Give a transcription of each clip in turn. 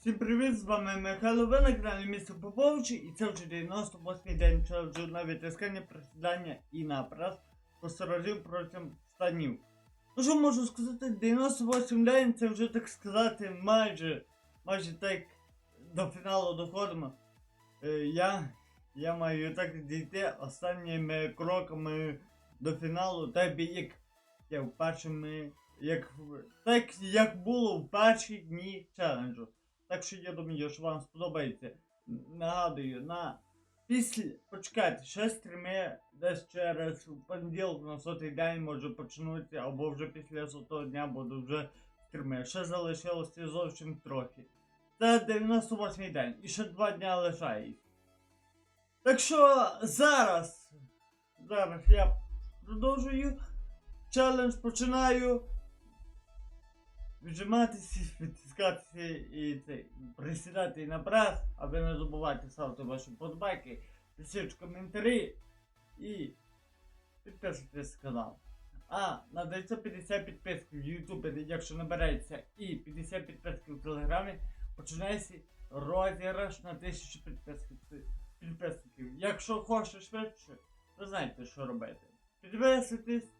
Всім привіт, з вами Михайло ви на каналі Місто Поповичі і це вже 98-й день на відтискання, присідання і на прес по 100 разів протягом 100 днів. Ну що можу сказати, 98 день це вже так сказати майже, майже так до фіналу доходимо. Е, я, я маю так дійти останніми кроками до фіналу, так як я в першими, як, так як було в перші дні челенджу. Так що я думаю, що вам сподобається. Нагадую, на після. Почекайте, ще стріми десь через понеділок на сотий день може почнуться, або вже після сотого дня буду вже стріми. Ще залишилося зовсім трохи. Це 98 день. І ще два дня лишається. Так що зараз. Зараз я продовжую. Челендж починаю віджиматися, відтискатися і це, присідати на прес, а не забувайте ставити ваші подбайки, пишіть коментарі і підписуйтесь на канал. А, надається 50 підписків в Ютубі, якщо набереться, і 50 підписків в Телеграмі, починається розіграш на 1000 підписків. підписників. Якщо хочеш швидше, ви знаєте, що робити. Підписуйтесь,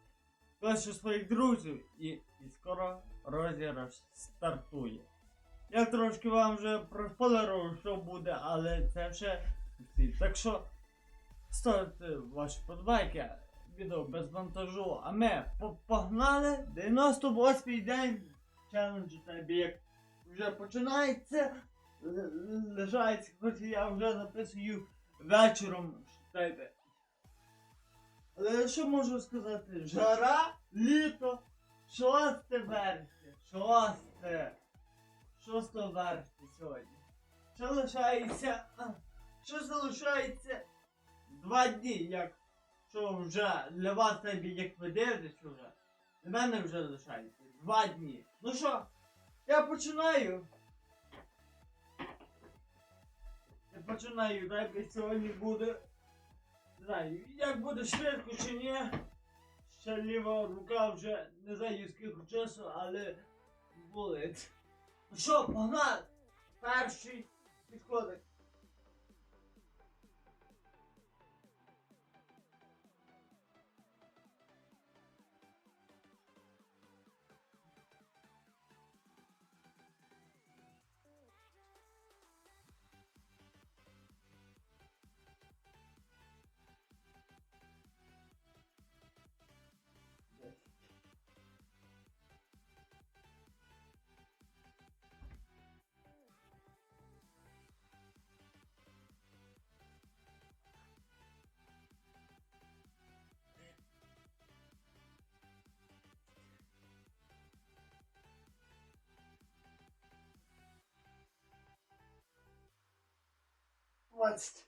Кличте своїх друзів і, і скоро розіграш стартує. Я трошки вам вже проспойлерував, що буде, але це вже всі. Так що ставте ваші подбайки, відео без монтажу, а ми погнали 98-й день челенджу тебе як вже починається. Лежається, хоч я вже записую вечором тебе. Що можу сказати? Жара, літо, 6 вересня, 6, 6 вересня сьогодні. Що лишається? Що залишається? Два дні, як що вже для вас тобі як ви дивитесь вже. Для мене вже лишається. Два дні. Ну що, я починаю. Я починаю, дай би сьогодні буде знаю, як буде швидко чи ні. Ще ліва рука вже не знаю скільки часу, але болить. Ну що, погнали! Перший підходить. 20.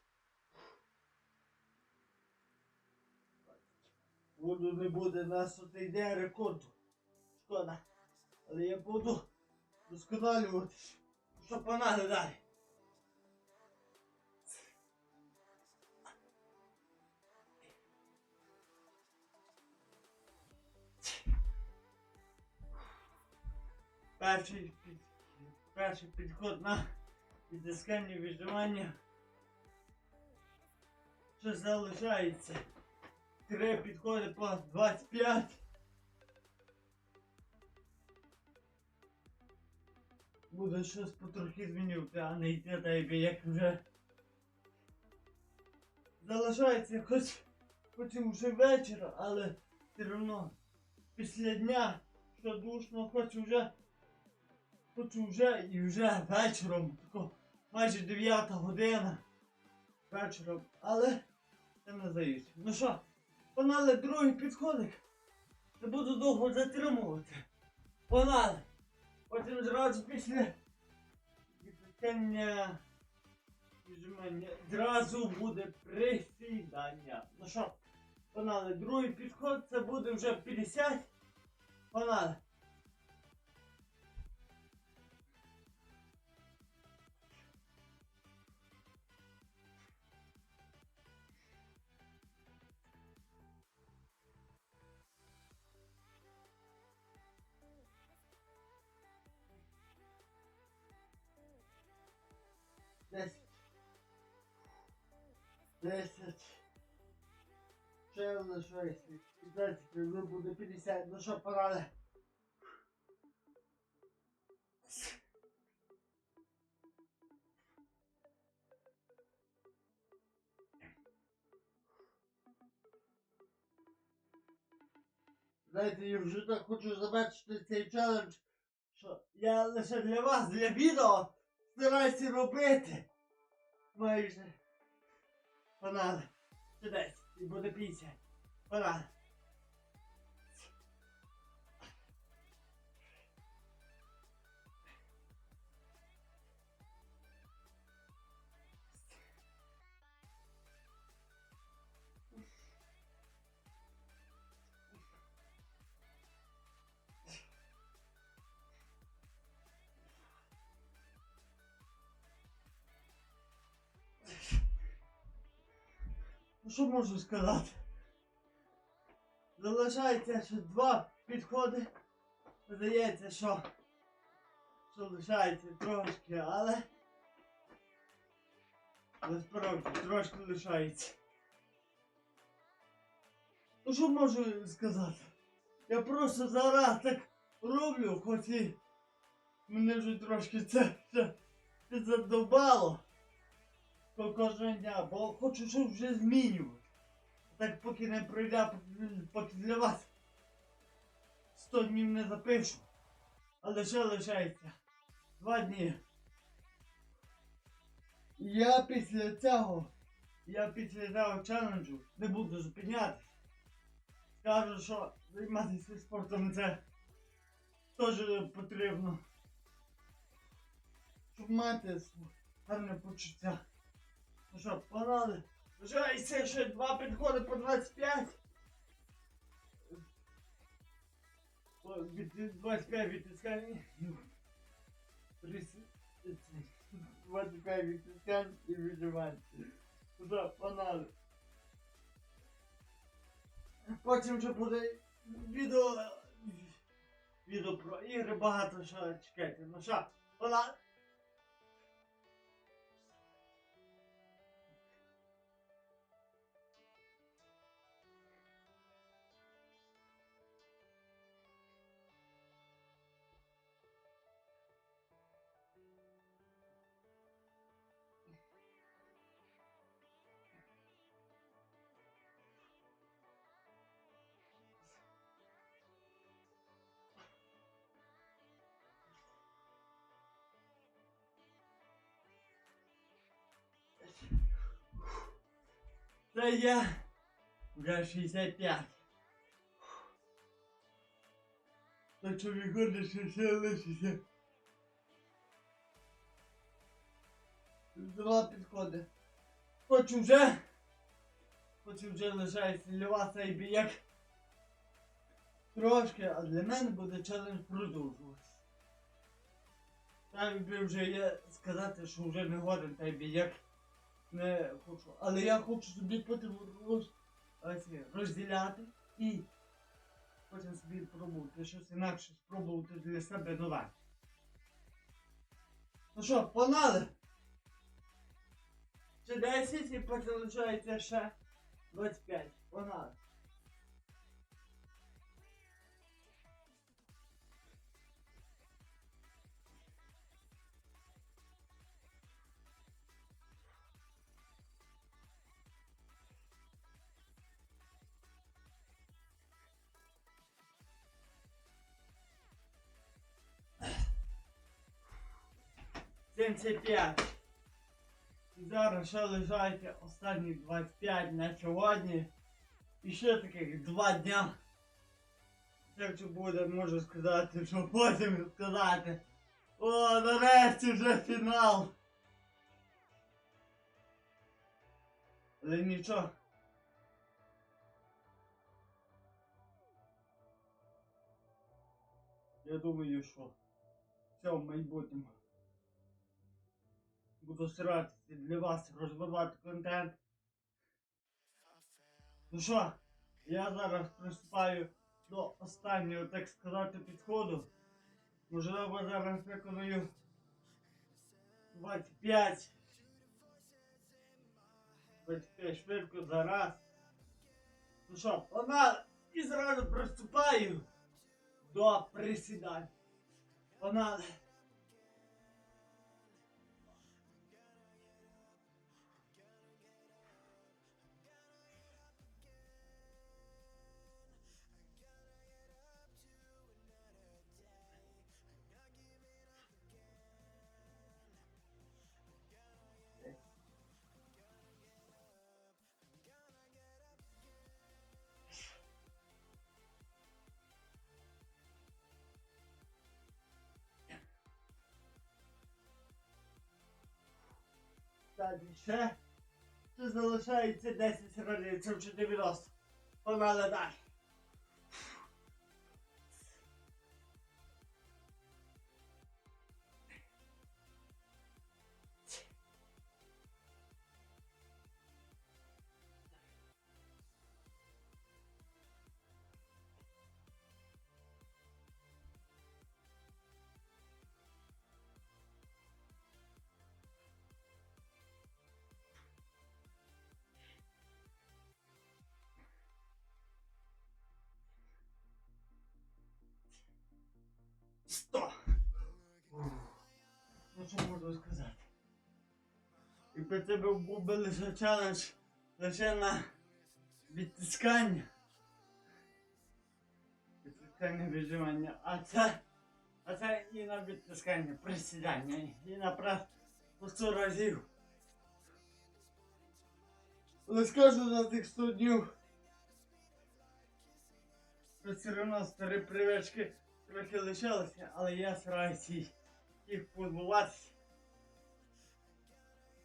Буду не буде, нас тут йде рекорд. Шкода. Але я буду досконалювати, що панали далі. Перший, перший підход на відтискання віджимання. Що залишається? Три підходи по 25. Буде щось потрохи змінювати, а не йти так, як вже. Залишається хоч, і вже вечір, але все одно після дня, що душно, хоч вже. Хоч вже і вже вечором, тако майже 9 година вечором, але це не здається. Ну що, погнали другий підходик. Не буду довго затримувати. Погнали. Потім зразу після відпускання віджимання зразу буде присідання. Ну що, погнали. Другий підход це буде вже 50. Погнали. 10. 10. Ще лишається. 15, вже буде 50. Ну що, погнали? Знаєте, я вже так хочу завершити цей челендж, що я лише для вас, для відео стараюся робити. Майже. Панали. 10 і буде 50. Панали. Що можу сказати? Залишається ще два підходи. Здається, що, що лишається трошки, але. Але справді трошки лишається. Ну що можу сказати? Я просто зараз так роблю, хоч і мене вже трошки це, це, це задовбало по кожного дня, бо хочу щось вже змінювати. Так поки не пройде, поки для вас 100 днів не запишу. Але ще лишається два дні. Я після цього, я після цього челенджу не буду зупинятися. Скажу, що займатися спортом це теж потрібно. Щоб мати гарне почуття. Ну що, погнали? Лишається ще два підходи по 25. О, від 25 відтискань. Ну, тридцять- це, 25 відтискань і віджимань. Ну що, погнали. Потім вже буде відео. Відео про ігри багато що чекайте. Ну що, погнали. Це я вже 65. Так що виходить, що ще лишиться. Два підходи. Хочу вже. Хочу вже лишається вас цей біяк. Трошки, а для мене буде челендж продовжуватися. Так би вже я сказати, що вже не годен той біяк не хочу. Але я хочу собі потім роз, розділяти і потім собі пробувати щось інакше спробувати для себе нове. Ну що, погнали? Ще 10 і потім лишається ще 25. Погнали. Сімдесят п'ять. І зараз ще лишається останні 25 на сьогодні. І ще таких два дня. Так що буде, можу сказати, що потім сказати. О, нарешті вже фінал. Але нічого. Я думаю, що все в майбутньому. Буду старатися для вас розвивати контент. Ну що, я зараз приступаю до останнього, так сказати, підходу. Можливо, зараз виконую 25 Почекай, швидко зараз. Ну що, погнали! І зразу приступаю до присідань. Погнали! Далі ще. Ще залишається 10 разів, це 90. Погнали далі. Сто. Ну що можу сказати? Якби це був був би лише челендж лише на відтискання. Відтискання виживання. А це. А це і на відтискання, присідання, і на прес по 100 разів. Але скажу за тих 100 днів. що Все одно старі привички трохи лишилося, але я стараюся їх позбуватися.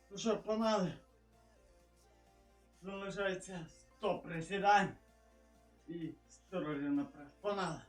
Ну що, погнали. Залишається 100 присідань і 100 разів наперед. Погнали.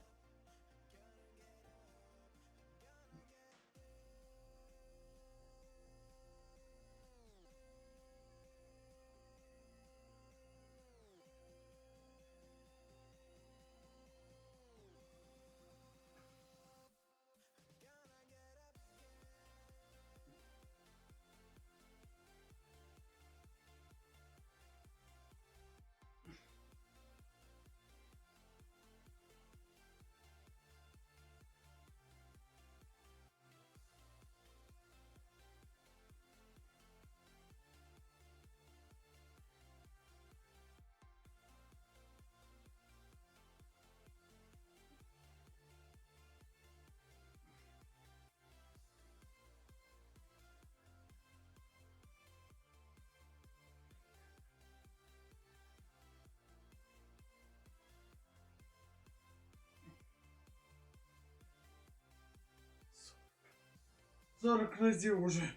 40 разів уже.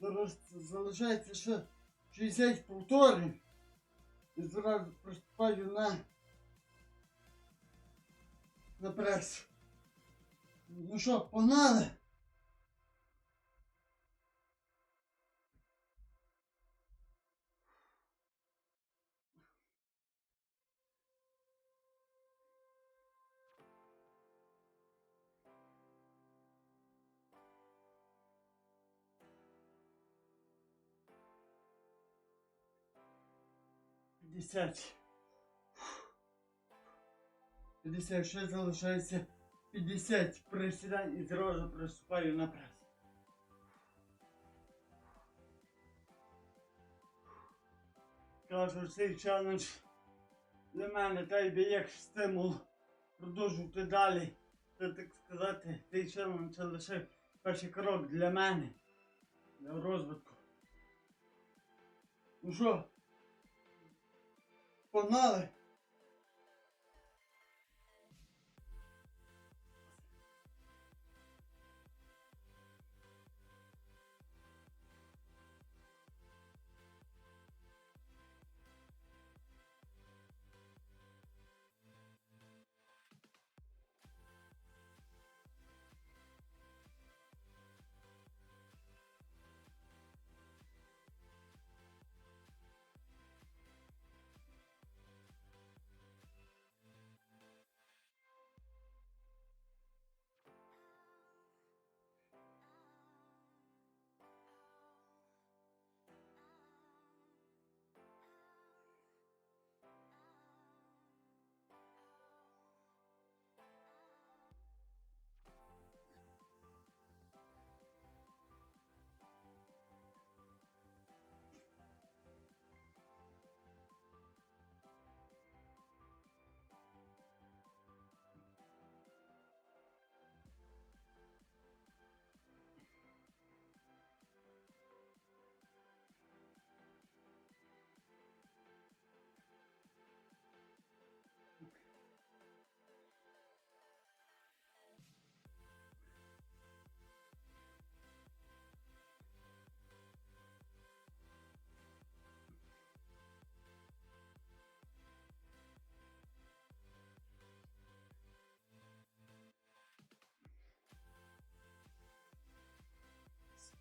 Зараз залишається ще 60 повторів. І зразу приступаю на на прес. Ну що, погнали? П'ятдесят. П'ятдесят ще залишається 50 присідань і зразу приступаю на прес. Кажу, цей челендж для мене та й як стимул продовжувати далі. Це так сказати, цей челендж лише перший крок для мене, для розвитку. Ну що, погнали?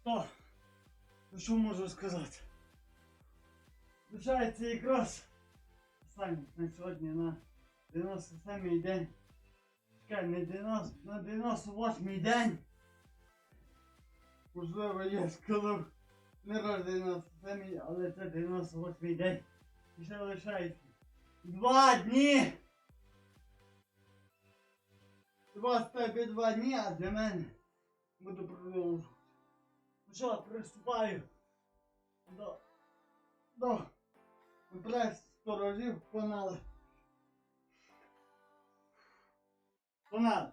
То, ну що можу сказати? Лишається якраз останній на сьогодні на 97-й день. Чекай, не 90, на 98-й день. Можливо, я сказав не раз 97-й, але це 98-й день. І ще лишається два дні. Два з тебе два дні, а для мене буду продовжувати. Що, приступаю до, до прес сторожів погнали. Погнали.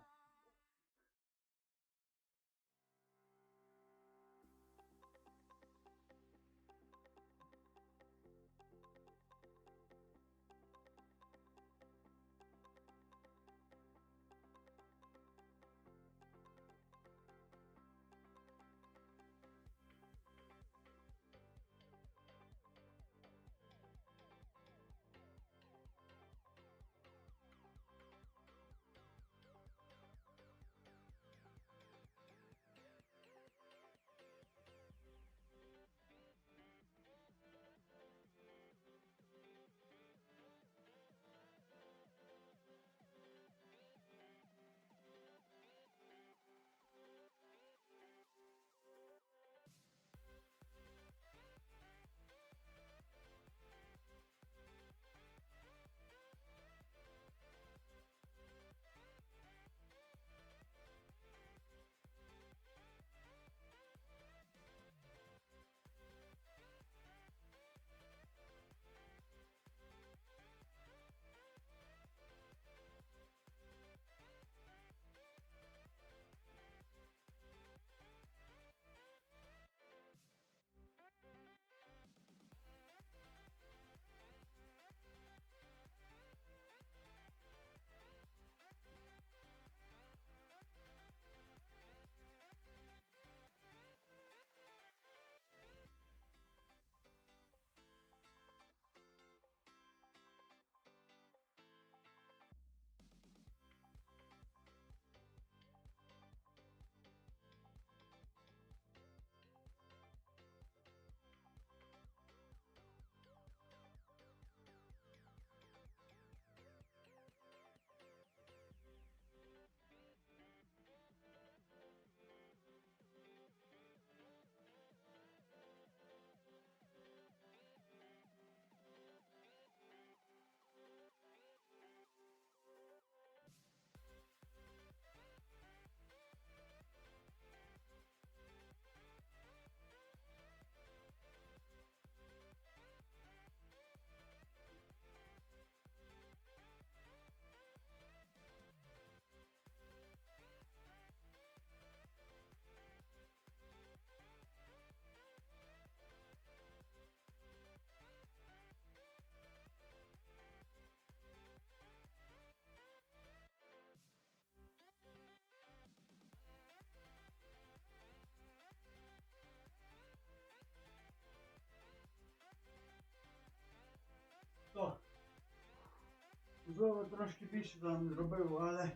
Можливо, трошки більше там зробив, але.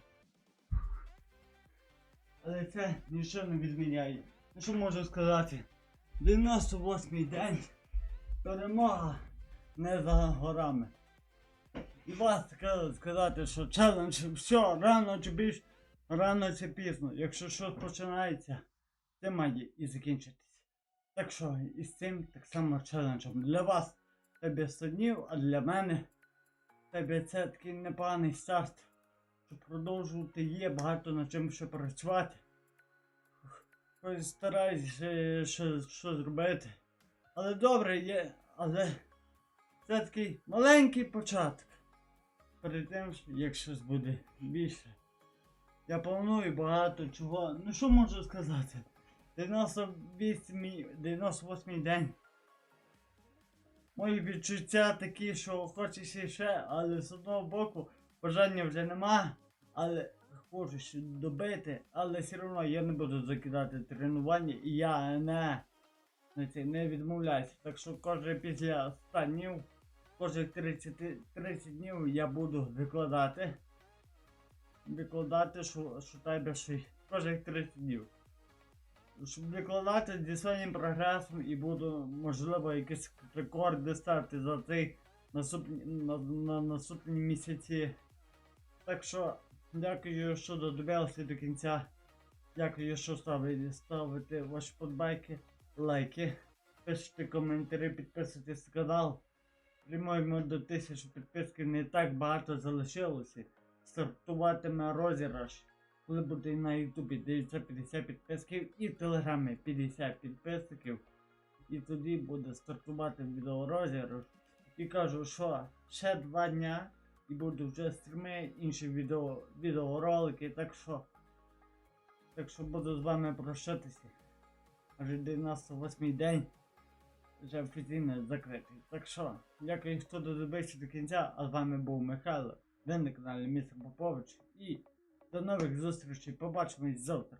Але це нічого не відміняє. Ну що можу сказати? 98-й день. Перемога не за горами. І вас ска- сказати, що челендж все, рано чи більш, рано чи пізно. Якщо щось починається, це має і закінчитися. Так що і з цим так само челенджем. Для вас тебе 100 днів, а для мене тебе це такий непоганий старт. Щоб продовжувати є багато над чим ще працювати. Ось стараюсь що, що зробити. Але добре є, але це такий маленький початок. Перед тим, як щось буде більше. Я планую багато чого. Ну що можу сказати? 98 98 день. Мої відчуття такі, що хочеться ще, але з одного боку бажання вже нема, але хочу ще добити, але все одно я не буду закидати тренування і я не, не, відмовляюся. Так що кожен після 100 днів, кожних 30, 30 днів я буду викладати. Викладати, що, що тебе ще кожних 30 днів. Щоб викладати зі своїм прогресом і буду, можливо, якісь рекорди ставити за цей наступні, на, на наступні місяці. Так що, дякую, що додивилися до кінця. Дякую, що ставите, ставите ваші подбайки, лайки, пишете коментарі, підписуйтесь на канал. Прямуємо до 1000 підписків, не так багато залишилося. Стартуватиме розіграш, коли буде на Ютубі 950 підписків і в Телеграмі 50 підписників. І тоді буде стартувати відеорозіграш. І кажу, що ще два дня і будуть вже стріми, інші відео, відеоролики, так що. Так що буду з вами прощатися. Аж 98 день вже офіційно закритий. Так що, дякую, хто додивився до кінця, а з вами був Михайло, ви на каналі Містер Попович. І до нових зустрічей. Побачимось завтра.